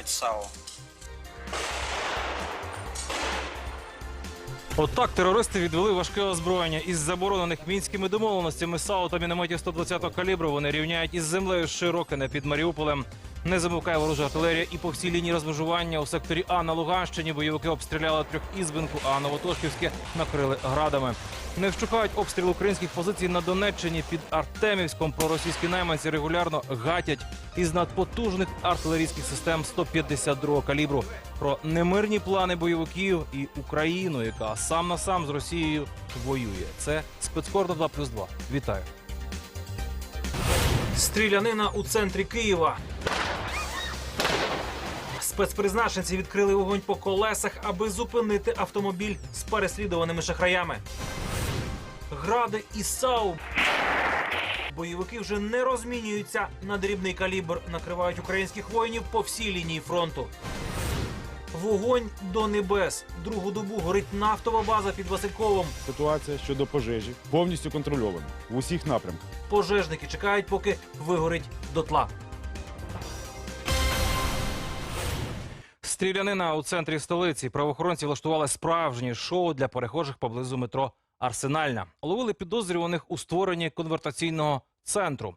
стріляють САУ. Отак терористи відвели важке озброєння із заборонених мінськими домовленостями САУ та мінометів 120-го калібру. Вони рівняють із землею Широкине під Маріуполем. Не замовкає ворожа артилерія і по всій лінії розмежування у секторі А на Луганщині бойовики обстріляли трьохізбинку, а Новотошківське накрили градами. Не вщухають обстріл українських позицій на Донеччині під Артемівськом. Проросійські найманці регулярно гатять із надпотужних артилерійських систем 152-го калібру. Про немирні плани бойовиків і Україну, яка сам на сам з Росією воює. Це спецкордо 2 плюс 2. Вітаю. Стрілянина у центрі Києва. Спецпризначенці відкрили вогонь по колесах, аби зупинити автомобіль з переслідуваними шахраями. Гради і САУ. Бойовики вже не розмінюються на дрібний калібр, накривають українських воїнів по всій лінії фронту. Вогонь до небес. Другу добу горить нафтова база під Васильковом. Ситуація щодо пожежі повністю контрольована в усіх напрямках. Пожежники чекають, поки вигорить дотла. Стрілянина у центрі столиці. Правоохоронці влаштували справжнє шоу для перехожих поблизу метро Арсенальна. Ловили підозрюваних у створенні конвертаційного центру.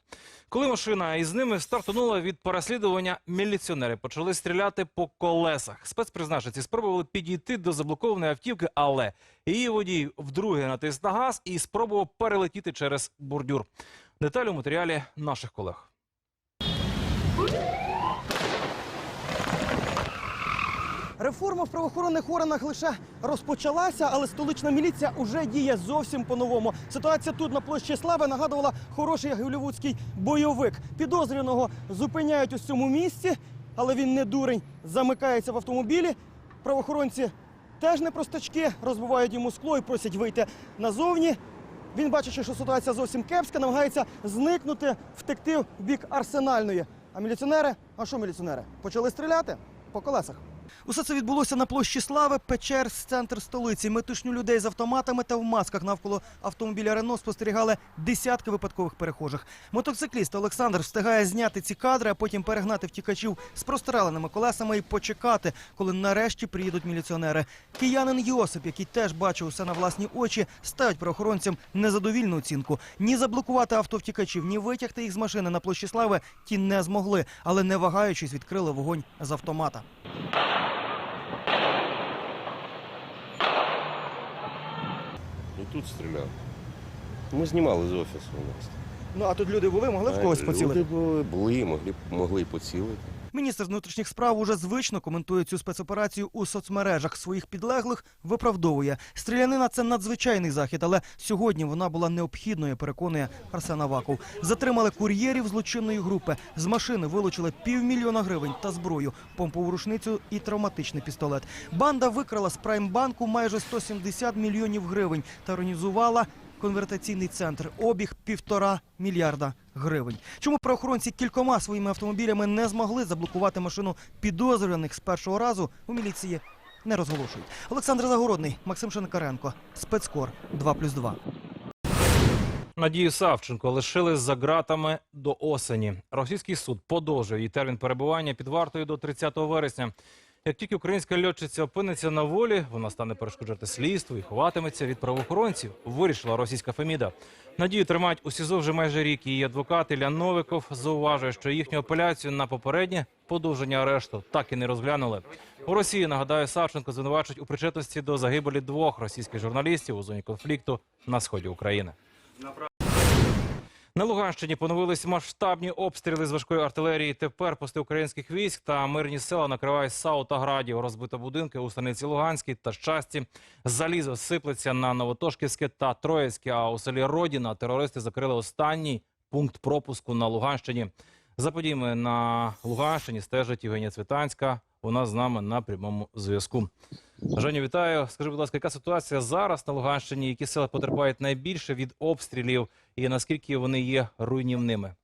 Коли машина із ними стартанула від переслідування, міліціонери почали стріляти по колесах. Спецпризначенці спробували підійти до заблокованої автівки, але її водій вдруге натис на газ і спробував перелетіти через бордюр. Деталі у матеріалі наших колег. Реформа в правоохоронних органах лише розпочалася, але столична міліція уже діє зовсім по-новому. Ситуація тут на площі Слави нагадувала хороший голівудський бойовик. Підозрюваного зупиняють у цьому місці, але він не дурень, замикається в автомобілі. Правоохоронці теж не простачки, розбивають йому скло і просять вийти назовні. Він, бачачи, що ситуація зовсім кепська, намагається зникнути, втекти в бік арсенальної. А міліціонери, а що міліціонери? Почали стріляти по колесах. Усе це відбулося на площі Слави, Печер, центр столиці. Метушню людей з автоматами та в масках навколо автомобіля Рено спостерігали десятки випадкових перехожих. Мотоцикліст Олександр встигає зняти ці кадри, а потім перегнати втікачів з простреленими колесами і почекати, коли нарешті приїдуть міліціонери. Киянин Йосип, який теж бачив усе на власні очі, ставить правоохоронцям незадовільну оцінку. Ні заблокувати авто втікачів, ні витягти їх з машини на площі Слави ті не змогли, але не вагаючись відкрили вогонь з автомата. Тут стріляв. Ми знімали з офісу у нас. Ну а тут люди були, могли в когось поцілити? Люди були, були могли, могли й поцілити. Міністр внутрішніх справ уже звично коментує цю спецоперацію у соцмережах. Своїх підлеглих виправдовує. Стрілянина це надзвичайний захід, але сьогодні вона була необхідною. Переконує Арсен Аваков. Затримали кур'єрів злочинної групи. З машини вилучили півмільйона гривень та зброю, помпову рушницю і травматичний пістолет. Банда викрала з праймбанку майже 170 мільйонів гривень та організувала конвертаційний центр. Обіг півтора мільярда гривень. Чому правоохоронці кількома своїми автомобілями не змогли заблокувати машину підозрюваних з першого разу у міліції не розголошують. Олександр Загородний, Максим Шинкаренко, спецкор 2+,2. Надію Савченко лишили за ґратами до осені. Російський суд подовжує її термін перебування під вартою до 30 вересня. Як тільки українська льотчиця опиниться на волі, вона стане перешкоджати слідству і ховатиметься від правоохоронців. Вирішила російська Феміда. Надію тримають у СІЗО вже майже рік. Її адвокат Ілля Новиков зауважує, що їхню апеляцію на попереднє подовження арешту так і не розглянули. У Росії нагадаю, Савченко звинувачують у причетності до загибелі двох російських журналістів у зоні конфлікту на сході України. На Луганщині поновились масштабні обстріли з важкої артилерії. Тепер пости українських військ та мирні села накривають САУ та градів. Розбито будинки у станиці Луганській та щасті. Залізо сиплеться на Новотошківське та Троїцьке. А у селі Родіна терористи закрили останній пункт пропуску на Луганщині. За подіями на Луганщині стежить Євгенія Цвітанська. Вона з нами на прямому зв'язку. Женю, вітаю. Скажи, будь ласка, яка ситуація зараз на Луганщині? Які села потерпають найбільше від обстрілів і наскільки вони є руйнівними?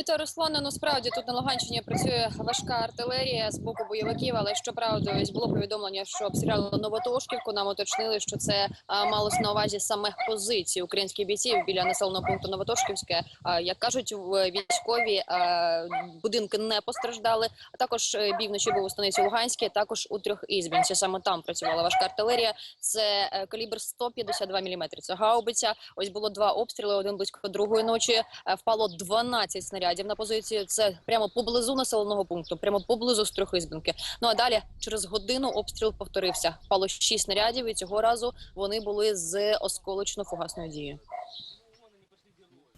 Вітаю, Руслане. Ну справді тут на Луганщині працює важка артилерія з боку бойовиків, але щоправда, ось було повідомлення, що обстріляли Новотошківку. Нам уточнили, що це а, малось на увазі саме позиції українських бійців біля населеного пункту Новотошківське. Як кажуть, військові а, будинки не постраждали. А також е, бій вночі був у станиці Луганській, також у трьох ізбінці. Саме там працювала важка артилерія. Це е, калібр 152 мм. Це гаубиця. Ось було два обстріли. Один близько другої ночі. Е, Впало 12 снарядів на позиції. Це прямо поблизу населеного пункту, прямо поблизу з Трьохізбинки. Ну а далі через годину обстріл повторився. Впало 6 снарядів, і цього разу вони були з осколочно-фугасною дією.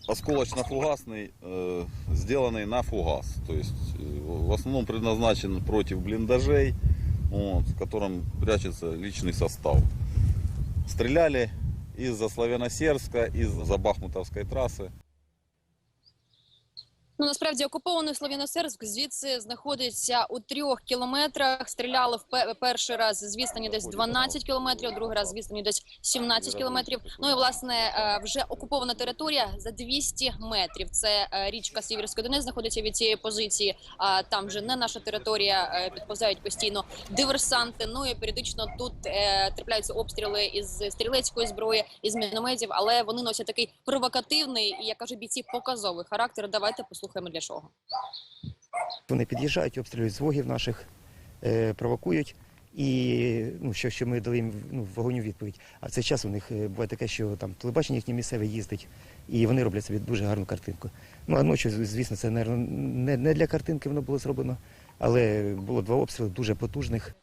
осколочно-фугасный, э, сделанный на фугас. То есть э, в основном предназначен против блиндажей, вот, в котором прячется личный состав. Стреляли из-за Славяно-Серска, из-за Бахмутовской трассы. Ну насправді окупований Слов'яносерськ звідси знаходиться у трьох кілометрах. Стріляли в пе- перший раз з відстані десь 12 кілометрів, другий раз з відстані десь 17 кілометрів. Ну і власне е, вже окупована територія за 200 метрів. Це е, річка Сіверський Донець знаходиться від цієї позиції. А там вже не наша територія. е, Підповзають постійно диверсанти. Ну і періодично тут трапляються обстріли із стрілецької зброї, із мінометів, але вони носять такий провокативний і як кажуть бійці показовий характер. Давайте послухаємо для чого. Вони під'їжджають, обстрілюють з вогів наших, е, провокують. І ну, що, що ми дали їм ну, вогонь у відповідь. А в цей час у них е, буває таке, що там телебачення їхнє місцеве їздить, і вони роблять собі дуже гарну картинку. Ну а ночі, звісно, це не, не для картинки воно було зроблено, але було два обстріли дуже потужних.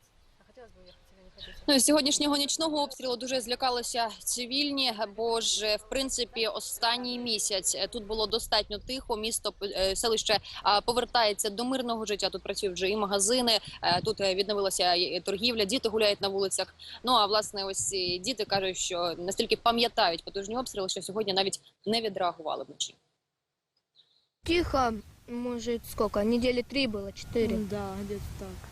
Ну з сьогоднішнього нічного обстрілу дуже злякалися цивільні, бо ж в принципі останній місяць тут було достатньо тихо. Місто е, селище повертається до мирного життя. Тут працюють вже і магазини. е, Тут е, відновилася і торгівля. Діти гуляють на вулицях. Ну а власне, ось діти кажуть, що настільки пам'ятають потужні обстріли, що сьогодні навіть не відреагували вночі. Тихо, может, сколько? Недели три было, четыре. Да, где-то так.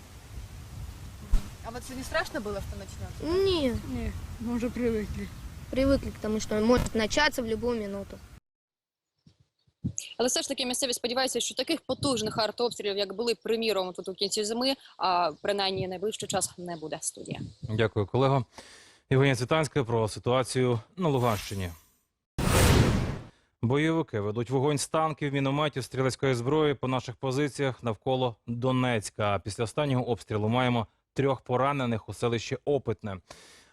А вот це не страшно было, что начнется? Не, Не, мы уже привыкли. привыкли к тому, что может начаться в любую минуту. Але все ж таки місцеві сподіваються, що таких потужних артобстрілів, як були приміром тут у кінці зими, а принаймні найближчий час не буде студія. Дякую, колего. Євгенія Цвітанська про ситуацію на Луганщині. Бойовики ведуть вогонь з танків, мінометів, стрілецької зброї по наших позиціях навколо Донецька. А Після останнього обстрілу маємо трьох поранених у селищі Опитне.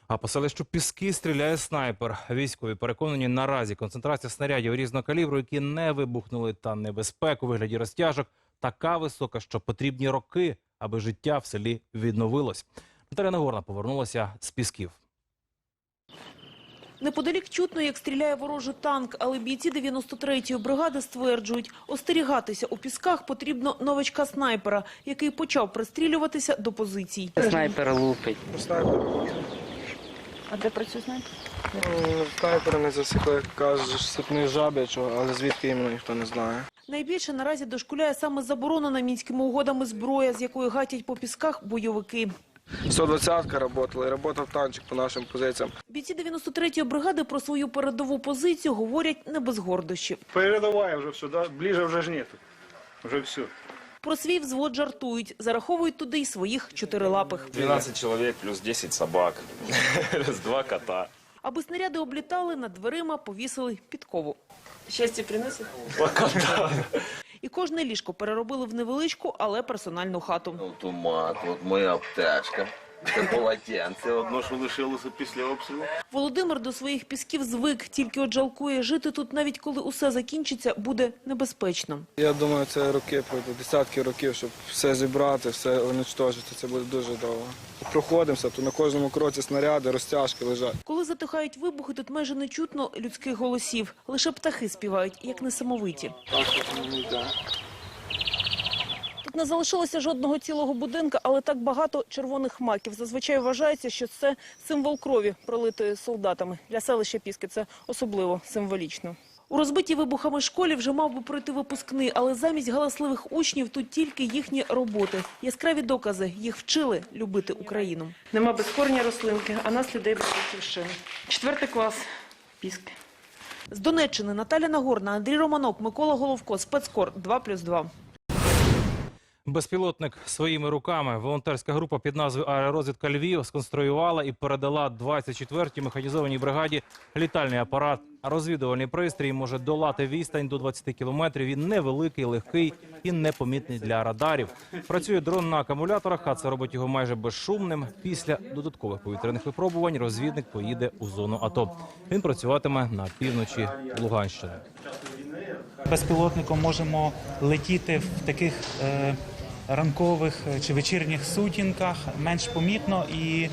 А по селищу Піски стріляє снайпер. Військові переконані наразі концентрація снарядів різного калібру, які не вибухнули, та небезпеку вигляді розтяжок така висока, що потрібні роки, аби життя в селі відновилось. Наталя Нагорна повернулася з Пісків. Неподалік чутно, як стріляє ворожий танк, але бійці 93-ї бригади стверджують, остерігатися у пісках потрібно новачка-снайпера, який почав пристрілюватися до позицій. Снайпер лупить. А де працює снайпер? Снайпера не засікли, як кажеш, сипний жаб'ячого, але звідки іменно ніхто не знає. Найбільше наразі дошкуляє саме заборонена мінськими угодами зброя, з якої гатять по пісках бойовики. 120-ка работала і работав танчик по нашим позиціям. Бійці 93-ї бригади про свою передову позицію говорять не без гордощів. Передавай вже все, да? ближе вже ж нету. Вже все. Про свій взвод жартують, зараховують туди й своїх чотирилапих. 12 человек плюс 10 собак, плюс два кота. Аби снаряди облітали, над дверима повісили підкову. Щастя приносить? І кожне ліжко переробили в невеличку, але персональну хату. Автомат, от моя аптечка. Це полотенце, одно, що лишилося після обстрілу. Володимир до своїх пісків звик, тільки от жалкує жити тут, навіть коли усе закінчиться, буде небезпечно. Я думаю, це роки пройде, десятки років, щоб все зібрати, все уничтожити. Це буде дуже довго. Проходимося, то на кожному кроці снаряди, розтяжки лежать. Коли затихають вибухи, тут майже не чутно людських голосів. Лише птахи співають, як несамовиті. Тут не залишилося жодного цілого будинка, але так багато червоних маків. Зазвичай вважається, що це символ крові, пролитої солдатами. Для селища Піски це особливо символічно. У розбитій вибухами школі вже мав би пройти випускний, але замість галасливих учнів тут тільки їхні роботи. Яскраві докази. Їх вчили любити Україну. Нема безкорні рослинки, а нас людей без батьківщини. Четвертий клас. Піски. З Донеччини Наталя Нагорна, Андрій Романок, Микола Головко, спецкор 2+,2. Безпілотник своїми руками волонтерська група під назвою Аеророзвідка Львів сконструювала і передала 24-й механізованій бригаді літальний апарат. Розвідувальний пристрій може долати відстань до 20 кілометрів. Він невеликий, легкий і непомітний для радарів. Працює дрон на акумуляторах, а це робить його майже безшумним. Після додаткових повітряних випробувань розвідник поїде у зону АТО. Він працюватиме на півночі Луганщини. безпілотником можемо летіти в таких е, ранкових е, чи вечірніх сутінках менш помітно, і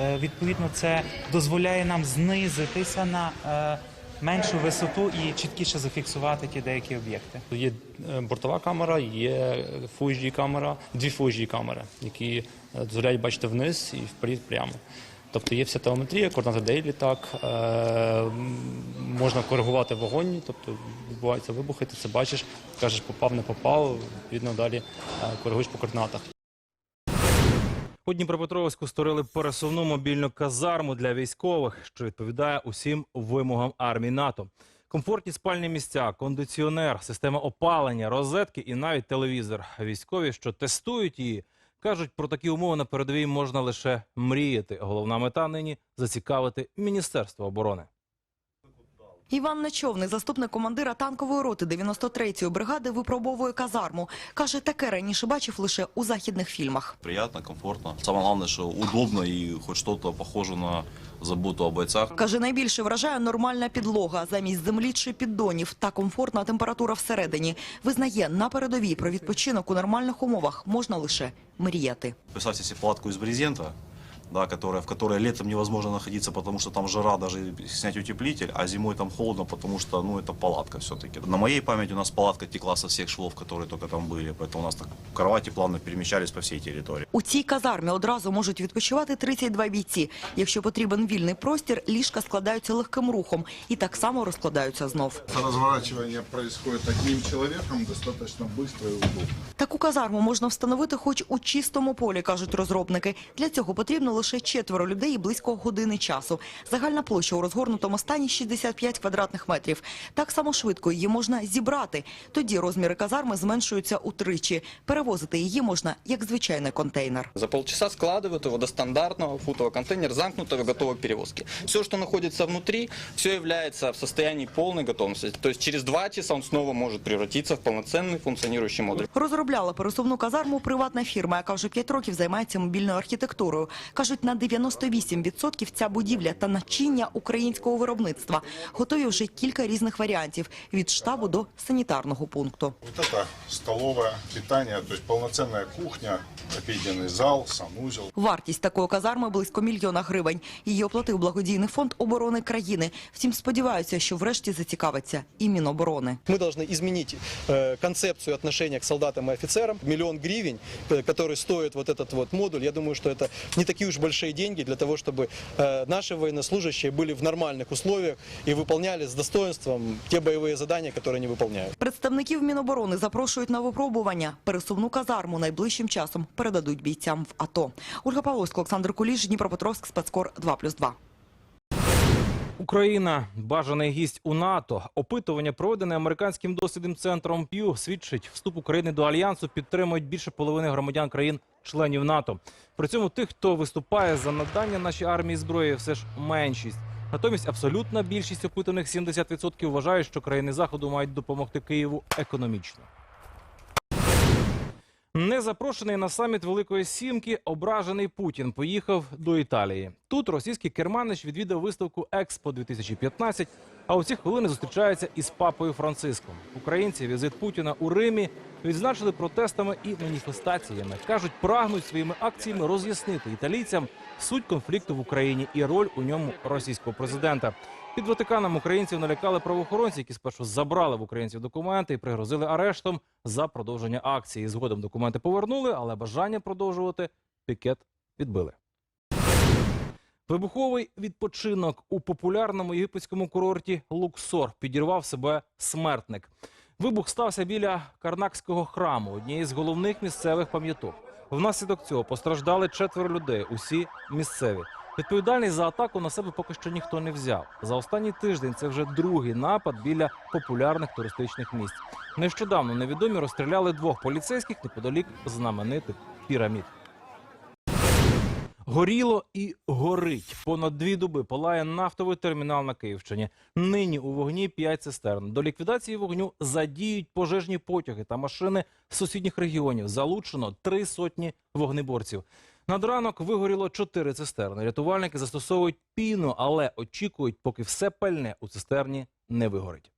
е, відповідно це дозволяє нам знизитися на е, меншу висоту і чіткіше зафіксувати ті деякі об'єкти. Є бортова камера, є фужі камера, дві фужі камери, які дозволяють бачити вниз і вперед прямо. Тобто є вся телеметрія, координати де літак, е, можна коригувати вогонь, тобто відбуваються вибухи, ти це бачиш, кажеш, попав, не попав, відповідно далі е, коригуєш по координатах. У Дніпропетровську створили пересувну мобільну казарму для військових, що відповідає усім вимогам армії НАТО. Комфортні спальні місця, кондиціонер, система опалення, розетки і навіть телевізор. Військові, що тестують її, кажуть, про такі умови на передовій можна лише мріяти. Головна мета нині зацікавити Міністерство оборони. Іван Нечовний, заступник командира танкової роти 93-ї бригади, випробовує казарму. Каже, таке раніше бачив лише у західних фільмах. Приятно, комфортно. Самое главное, что удобно и хоть что-то похоже на заботу о бойцах. Каже, найбільше вражає нормальна підлога замість землі чи піддонів та комфортна температура всередині. Визнає, на передовій про відпочинок у нормальних умовах можна лише мріяти. Себе палатку из брезента, да, которая, в которой летом невозможно находиться, потому что там жара, даже снять утеплитель, а зимой там холодно, потому что, ну, это палатка все-таки. На моей памяти у нас палатка текла со всех швов, которые только там были, поэтому у нас так кровати плавно перемещались по всей территории. У цій казармі одразу можуть відпочивати 32 бійці. Якщо потрібен вільний простір, ліжка складаються легким рухом і так само розкладаються знов. Разворачивание происходит одним человеком достаточно быстро и удобно. Таку казарму можна встановити хоч у чистому полі, кажуть розробники. Для цього потрібно лише четверо людей і близько години часу. Загальна площа у розгорнутому стані 65 квадратних метрів. Так само швидко її можна зібрати. Тоді розміри казарми зменшуються утричі. Перевозити її можна як звичайний контейнер. За полчаса складывают его до стандартного футового контейнера, замкнутого, готового к перевозке. Все, что находится внутри, все является в состоянии полной готовности. То есть через два часа он снова может превратиться в полноценный функционирующий модуль. Розробляла пересувну казарму приватна фірма, яка вже 5 років займається мобільною архітектурою. Кажуть, на 98% ця будівля та начиння українського виробництва. Готові вже кілька різних варіантів – від штабу до санітарного пункту. Вот это столовое питание, то есть полноценная кухня, обеденный зал, санузел. Вартість такої казарми близько мільйона гривень. Її оплатив благодійний фонд оборони країни. Втім, сподіваються, що врешті зацікавиться і Міноборони. Мы должны изменить э, концепцию отношения к солдатам и офицерам. Миллион гривен, э, который стоит вот этот вот модуль, я думаю, что это не такие уж большие деньги для того, чтобы э, наши военнослужащие были в нормальных условиях и выполняли с достоинством те боевые задания, которые они выполняют. Представників Міноборони запрошують на випробування. Пересувну казарму найближчим часом передадуть бійцям в АТО. Ольга Павловська, Олександр Куліш, Дніпропетровськ, спецкор 2+,2. Україна бажаний гість у НАТО. Опитування, проведене американським дослідним центром П'ю, свідчить, вступ України до альянсу підтримують більше половини громадян країн-членів НАТО. При цьому тих, хто виступає за надання нашій армії зброї, все ж меншість. Натомість абсолютна більшість опитаних 70% вважають, що країни заходу мають допомогти Києву економічно. Незапрошений на саміт Великої Сімки, ображений Путін поїхав до Італії. Тут російський керманич відвідав виставку Експо 2015 а у ці хвилини зустрічається із папою Франциском. Українці візит Путіна у Римі відзначили протестами і маніфестаціями. кажуть, прагнуть своїми акціями роз'яснити італійцям суть конфлікту в Україні і роль у ньому російського президента. Під Ватиканом українців налякали правоохоронці, які спершу забрали в українців документи і пригрозили арештом за продовження акції. Згодом документи повернули, але бажання продовжувати пікет відбили. Вибуховий відпочинок у популярному єгипетському курорті Луксор підірвав себе смертник. Вибух стався біля Карнакського храму, однієї з головних місцевих пам'яток. Внаслідок цього постраждали четверо людей, усі місцеві. Відповідальність за атаку на себе поки що ніхто не взяв. За останній тиждень це вже другий напад біля популярних туристичних місць. Нещодавно невідомі розстріляли двох поліцейських неподалік знаменитих пірамід. Горіло і горить. Понад дві доби палає нафтовий термінал на Київщині. Нині у вогні п'ять цистерн. До ліквідації вогню задіють пожежні потяги та машини з сусідніх регіонів. Залучено три сотні вогнеборців. Над ранок вигоріло чотири цистерни. Рятувальники застосовують піну, але очікують, поки все пальне у цистерні не вигорить.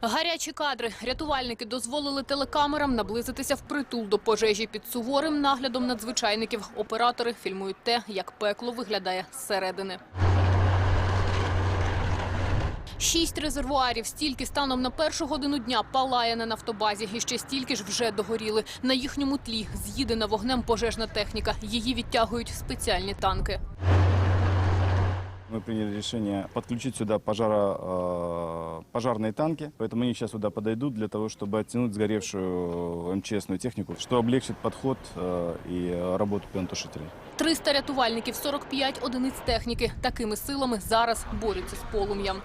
Гарячі кадри. Рятувальники дозволили телекамерам наблизитися впритул до пожежі під суворим наглядом надзвичайників. Оператори фільмують те, як пекло виглядає зсередини. Шість резервуарів, стільки станом на першу годину дня палає на нафтобазі. І ще стільки ж вже догоріли. На їхньому тлі з'їдена вогнем пожежна техніка. Її відтягують спеціальні танки. Мы приняли решение подключить сюда пожара, э, пожарные танки, поэтому они сейчас сюда подойдут для того, чтобы оттянуть сгоревшую МЧСную технику, что облегчит подход э, и работу пентушителей. 300 рятувальників, 45 одиниць техніки. Такими силами зараз борються з полум'ям.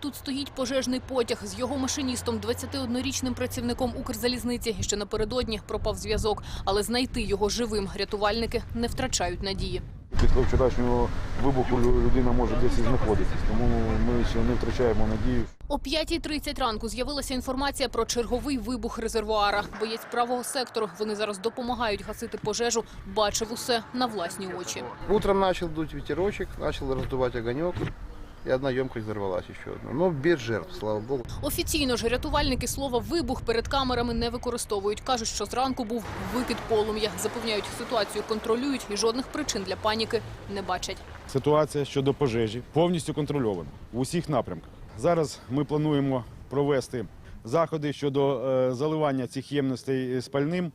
Тут стоїть пожежний потяг з його машиністом, 21-річним працівником Укрзалізниці. Ще напередодні пропав зв'язок. Але знайти його живим рятувальники не втрачають надії. Після вчорашнього вибуху людина може десь і знаходитись, тому ми ще не втрачаємо надію. О 5.30 ранку з'явилася інформація про черговий вибух резервуара. Боєць правого сектору. Вони зараз допомагають гасити пожежу. Бачив усе на власні очі. Утром почав дути вітерочок, почав роздувати огонек, и одна емкость взорвалась еще одна. Но без жертв, слава богу. Офіційно ж рятувальники слова вибух перед камерами не використовують. кажуть, що зранку був викид полум'я. Запевняють, ситуацію контролюють і жодних причин для паніки не бачать. Ситуація щодо пожежі повністю контрольована в усіх напрямках. Зараз ми плануємо провести заходи щодо е, заливання цих ємностей спальним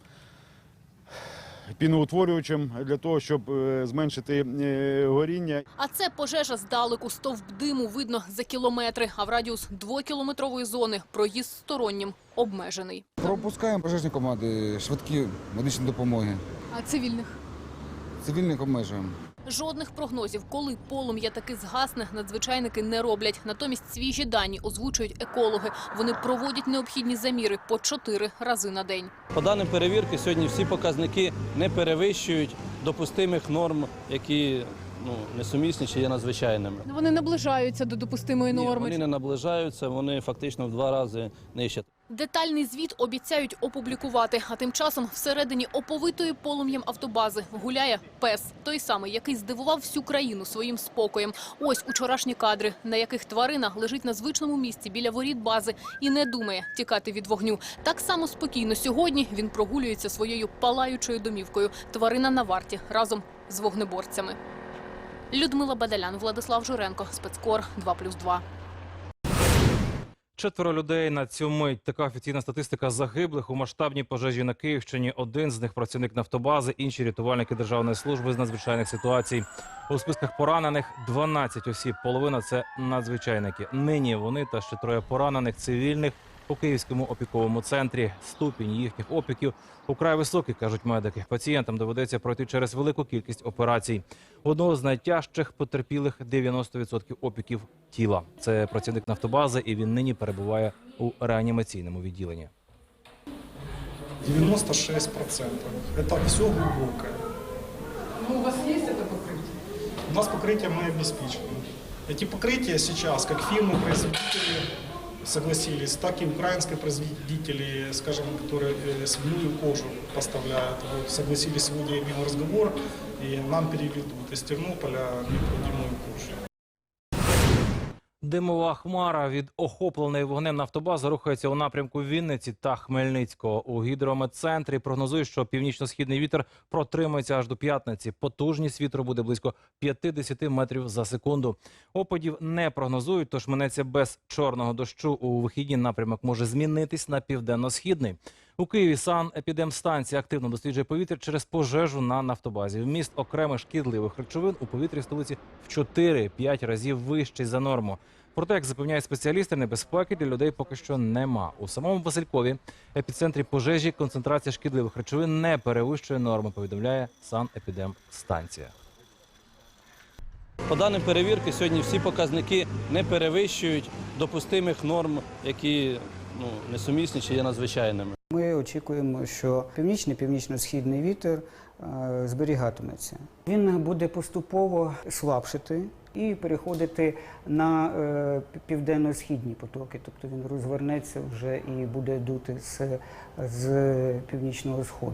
піноутворюючим для того, щоб е, зменшити е, горіння. А це пожежа здалеку. Стовп диму видно за кілометри. А в радіус двокілометрової зони проїзд стороннім обмежений. Пропускаємо пожежні команди, швидкі медичні допомоги. А цивільних? Цивільних обмежуємо. Жодних прогнозів, коли полум'я таки згасне, надзвичайники не роблять. Натомість свіжі дані озвучують екологи. Вони проводять необхідні заміри по чотири рази на день. По даним перевірки, сьогодні всі показники не перевищують допустимих норм, які ну, несумісні чи є надзвичайними. Вони наближаються до допустимої Ні, вони не наближаються, вони фактично в два рази нижче. Детальний звіт обіцяють опублікувати. А тим часом всередині оповитої полум'ям автобази гуляє пес. Той самий, який здивував всю країну своїм спокоєм. Ось учорашні кадри, на яких тварина лежить на звичному місці біля воріт бази і не думає тікати від вогню. Так само спокійно сьогодні він прогулюється своєю палаючою домівкою. Тварина на варті разом з вогнеборцями. Людмила Бадалян, Владислав Журенко, спецкор 2+,2. Четверо людей на цю мить. Така офіційна статистика загиблих у масштабній пожежі на Київщині. Один з них працівник нафтобази, інші рятувальники Державної служби з надзвичайних ситуацій. У списках поранених 12 осіб. Половина це надзвичайники. Нині вони та ще троє поранених цивільних у Київському опіковому центрі. Ступінь їхніх опіків украй високий, кажуть медики. Пацієнтам доведеться пройти через велику кількість операцій. У Одного з найтяжчих потерпілих 90% опіків тіла. Це працівник нафтобази, і він нині перебуває у реанімаційному відділенні. 96%. Это все глубокое. Ну, у вас есть это покрытие? У нас покрытие мы обеспечены. Эти покрытия сейчас, как фирмы-производители согласились, так и украинские производители, скажем, которые э, свиную кожу поставляют, вот, согласились сегодня имел разговор, и нам переведут из Тернополя необходимую кожу. Димова хмара від охопленої вогнем нафтобази рухається у напрямку Вінниці та Хмельницького. У гідрометцентрі прогнозують, що північно-східний вітер протримається аж до п'ятниці. Потужність вітру буде близько 50 метрів за секунду. Опадів не прогнозують, тож минеться без чорного дощу. У вихідні напрямок може змінитись на південно-східний. У Києві санепідемстанція активно досліджує повітря через пожежу на нафтобазі. Вміст окремих шкідливих речовин у повітрі столиці в 4-5 разів вищий за норму. Проте, як запевняють спеціалісти, небезпеки для людей поки що нема. У самому Василькові, епіцентрі пожежі, концентрація шкідливих речовин не перевищує норми, повідомляє санепідемстанція. По даним перевірки, сьогодні всі показники не перевищують допустимих норм, які ну, несумісні чи є надзвичайними. Ми очікуємо, що північний північно-східний вітер е, зберігатиметься. Він буде поступово слабшити і переходити на е, південно-східні потоки, тобто він розвернеться вже і буде дути з, з північного сходу.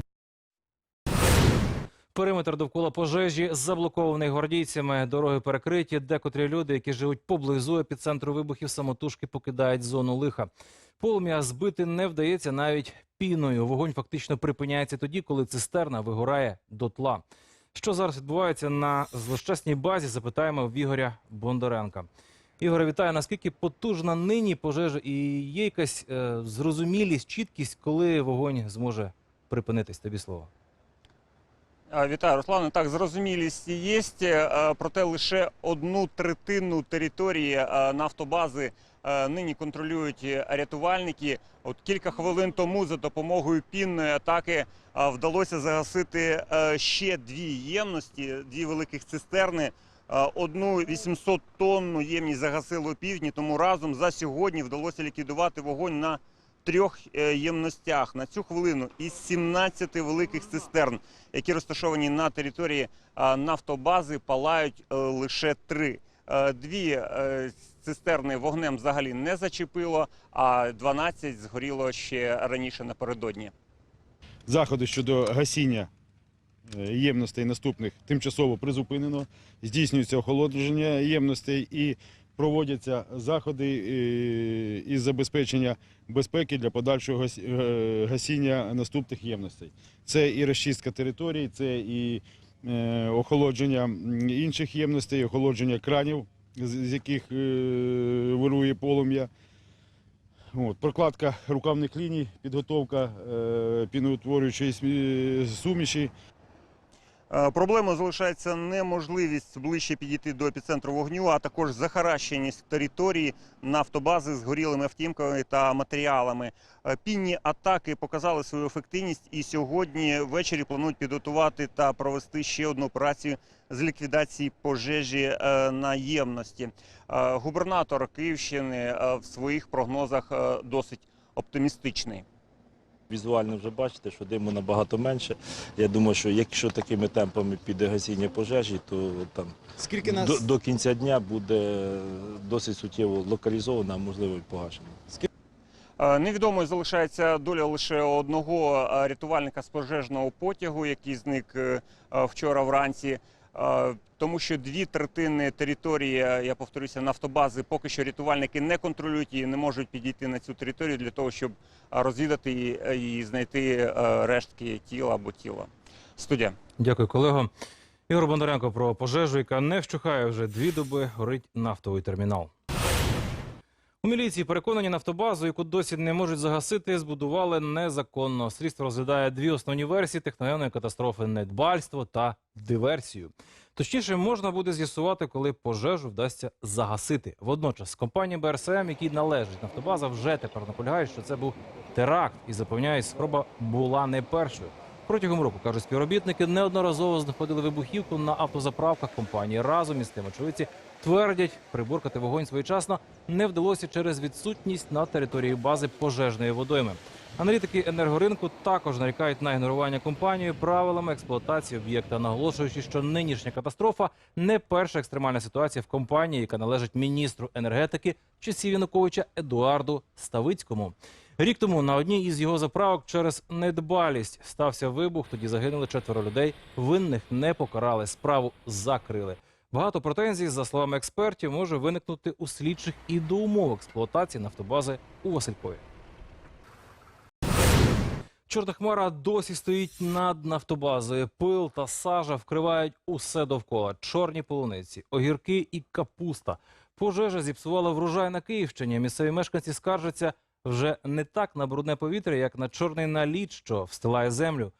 Периметр довкола пожежі заблокований гвардійцями. Дороги перекриті. Декотрі люди, які живуть поблизу епіцентру вибухів, самотужки покидають зону лиха. Полум'я збити не вдається навіть піною. Вогонь фактично припиняється тоді, коли цистерна вигорає дотла. Що зараз відбувається на злощасній базі? Запитаємо в Ігоря Бондаренка. Ігоре, вітаю. Наскільки потужна нині пожежа і є якась е, зрозумілість, чіткість, коли вогонь зможе припинитись? Тобі слово. Вітаю, Руслане. Так, зрозумілість є, е, проте лише одну третину території е, нафтобази е, нині контролюють рятувальники. От кілька хвилин тому за допомогою пінної атаки вдалося загасити ще дві ємності, дві великих цистерни. Одну 800 тонну ємність загасили у півдні, тому разом за сьогодні вдалося ліквідувати вогонь на трьох е, ємностях на цю хвилину із 17 великих цистерн, які розташовані на території е, нафтобази, палають е, лише три. Дві цистерни вогнем взагалі не зачепило, а 12 згоріло ще раніше напередодні. Заходи щодо гасіння ємностей наступних тимчасово призупинено, здійснюється охолодження ємностей і проводяться заходи е, із забезпечення безпеки для подальшого е, гасіння наступних ємностей. Це і розчистка територій, це і е, охолодження інших ємностей, охолодження кранів, з яких вирує полум'я. Прокладка рукавних ліній, підготовка е, піноутворюючої суміші. Е, Проблемою залишається неможливість ближче підійти до епіцентру вогню, а також захаращеність території нафтобази з горілими автівками та матеріалами. Е, Пінні атаки показали свою ефективність, і сьогодні ввечері планують підготувати та провести ще одну операцію з ліквідації пожежі е, на ємності. Е, Губернатор Київщини в своїх прогнозах досить оптимістичний. Візуально вже бачите, що диму набагато менше. Я думаю, що якщо такими темпами піде гасіння пожежі, то там Скільки до, нас- до кінця дня буде досить суттєво локалізовано, а можливо і погашено. Е, Невідомою залишається доля лише одного е, рятувальника з пожежного потягу, який зник е, вчора вранці. Е, Тому що дві третини території, е, я повторюся, нафтобази поки що рятувальники не контролюють і не можуть підійти на цю територію для того, щоб е, розвідати е, і знайти рештки тіла або тіла. Студія. Дякую, колего. Ігор Бондаренко про пожежу, яка не вщухає вже дві доби, горить нафтовий термінал. У міліції переконані нафтобазу, яку досі не можуть загасити, збудували незаконно. Слідство розглядає дві основні версії техногенної катастрофи недбальство та диверсію. Точніше, можна буде з'ясувати, коли пожежу вдасться загасити. Водночас компанія БРСМ, якій належить нафтобаза, вже тепер наполягає, що це був теракт і запевняють, спроба була не першою. Протягом року кажуть співробітники неодноразово знаходили вибухівку на автозаправках компанії. Разом із тим очевидці твердять, приборкати вогонь своєчасно не вдалося через відсутність на території бази пожежної водойми. Аналітики енергоринку також нарікають на ігнорування компанією правилами експлуатації об'єкта, наголошуючи, що нинішня катастрофа не перша екстремальна ситуація в компанії, яка належить міністру енергетики часів Януковича Едуарду Ставицькому. Рік тому на одній із його заправок через недбалість стався вибух. Тоді загинули четверо людей. Винних не покарали, справу закрили. Багато претензій, за словами експертів, може виникнути у слідчих і до умов експлуатації нафтобази у Василькові. Чорна хмара досі стоїть над нафтобазою. Пил та сажа вкривають усе довкола. Чорні полуниці, огірки і капуста. Пожежа зіпсувала врожай на Київщині. Місцеві мешканці скаржаться вже не так на брудне повітря, як на чорний наліт, що встилає землю.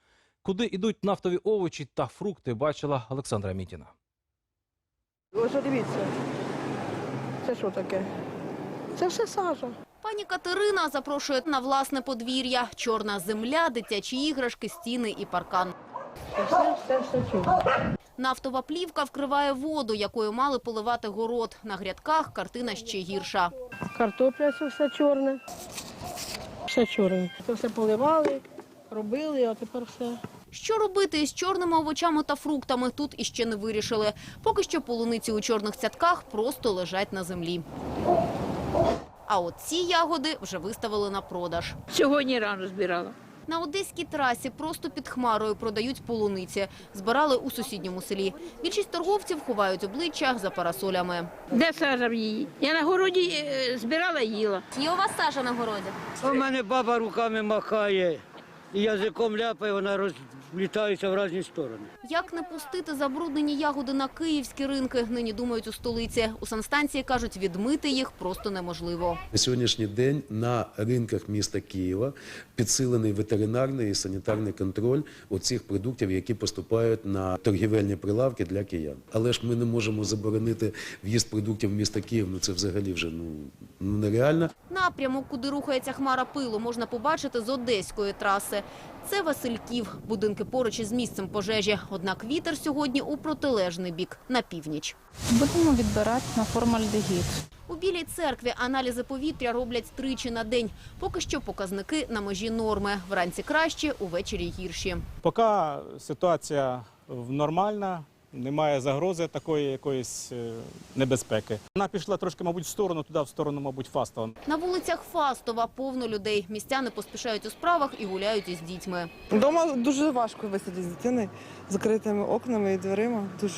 Куди йдуть нафтові овочі та фрукти, бачила Олександра Мітіна. Ось дивіться. Це що таке? Це все сажа. Пані Катерина запрошує на власне подвір'я. Чорна земля, дитячі іграшки, стіни і паркан. Нафтова плівка вкриває воду, якою мали поливати город. На грядках картина ще гірша. Картопля все чорне. Все чорне. Це все поливали, робили, а тепер все. Що робити із чорними овочами та фруктами, тут іще не вирішили. Поки що полуниці у чорних цятках просто лежать на землі. А от ці ягоди вже виставили на продаж. Сьогодні рано збирала. На одеській трасі просто під хмарою продають полуниці. Збирали у сусідньому селі. Більшість торговців ховають обличчя за парасолями. Де сажа в її? Я на городі е, збирала і їла. Є у вас сажа на городі? У мене баба руками махає і язиком ляпає, вона розлітається в різні сторони. Як не пустити забруднені ягоди на київські ринки, нині думають у столиці. У санстанції кажуть, відмити їх просто неможливо. На сьогоднішній день на ринках міста Києва підсилений ветеринарний і санітарний контроль оцих продуктів, які поступають на торгівельні прилавки для киян. Але ж ми не можемо заборонити в'їзд продуктів в місто Київ. Ну це взагалі вже ну, ну нереально. Напрямок, куди рухається хмара пилу, можна побачити з одеської траси. Це Васильків, будинки поруч із місцем пожежі. Однак вітер сьогодні у протилежний бік, на північ. Будемо відбирати на формальдегід. У Білій церкві аналізи повітря роблять тричі на день. Поки що показники на межі норми. Вранці краще, увечері гірші. Поки ситуація нормальна, немає загрози такої якоїсь е, небезпеки. Вона пішла трошки, мабуть, в сторону, туди, в сторону, мабуть, Фастова. На вулицях Фастова повно людей. Містяни поспішають у справах і гуляють із дітьми. Дома дуже важко висидіти з дитиною з закритими окнами і дверима. Дуже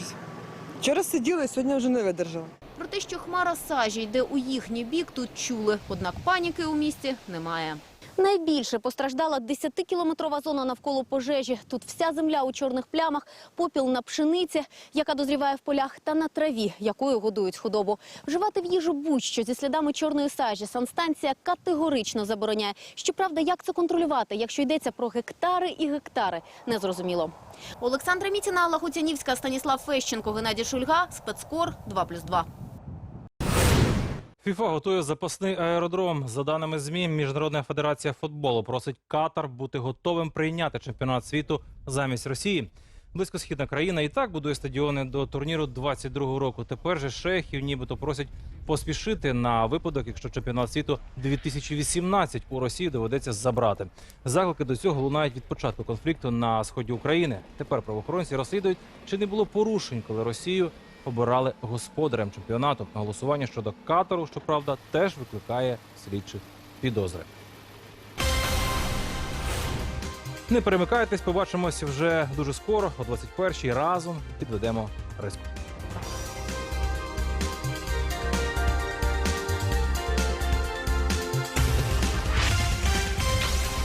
вчора сиділа, сьогодні вже не видержала. Про те, що хмара сажі йде у їхній бік, тут чули. Однак паніки у місті немає. Найбільше постраждала 10-кілометрова зона навколо пожежі. Тут вся земля у чорних плямах, попіл на пшениці, яка дозріває в полях, та на траві, якою годують худобу. Вживати в їжу будь-що зі слідами чорної сажі санстанція категорично забороняє. Щоправда, як це контролювати, якщо йдеться про гектари і гектари, незрозуміло. Олександра Мітіна, Алла Гутянівська, Станіслав Фещенко, Геннадій Шульга, Спецкор 2+,2. ФІФА готує запасний аеродром. За даними ЗМІ, Міжнародна федерація футболу просить Катар бути готовим прийняти чемпіонат світу замість Росії. Близькосхідна країна і так будує стадіони до турніру 22-го року. Тепер же шейхів нібито просять поспішити на випадок, якщо чемпіонат світу 2018 у Росії доведеться забрати. Заклики до цього лунають від початку конфлікту на сході України. Тепер правоохоронці розслідують, чи не було порушень, коли Росію обирали господарем чемпіонату. Голосування щодо катору, щоправда, теж викликає слідчих підозри. Не перемикайтесь, побачимося вже дуже скоро, о 21-й разом підведемо риску.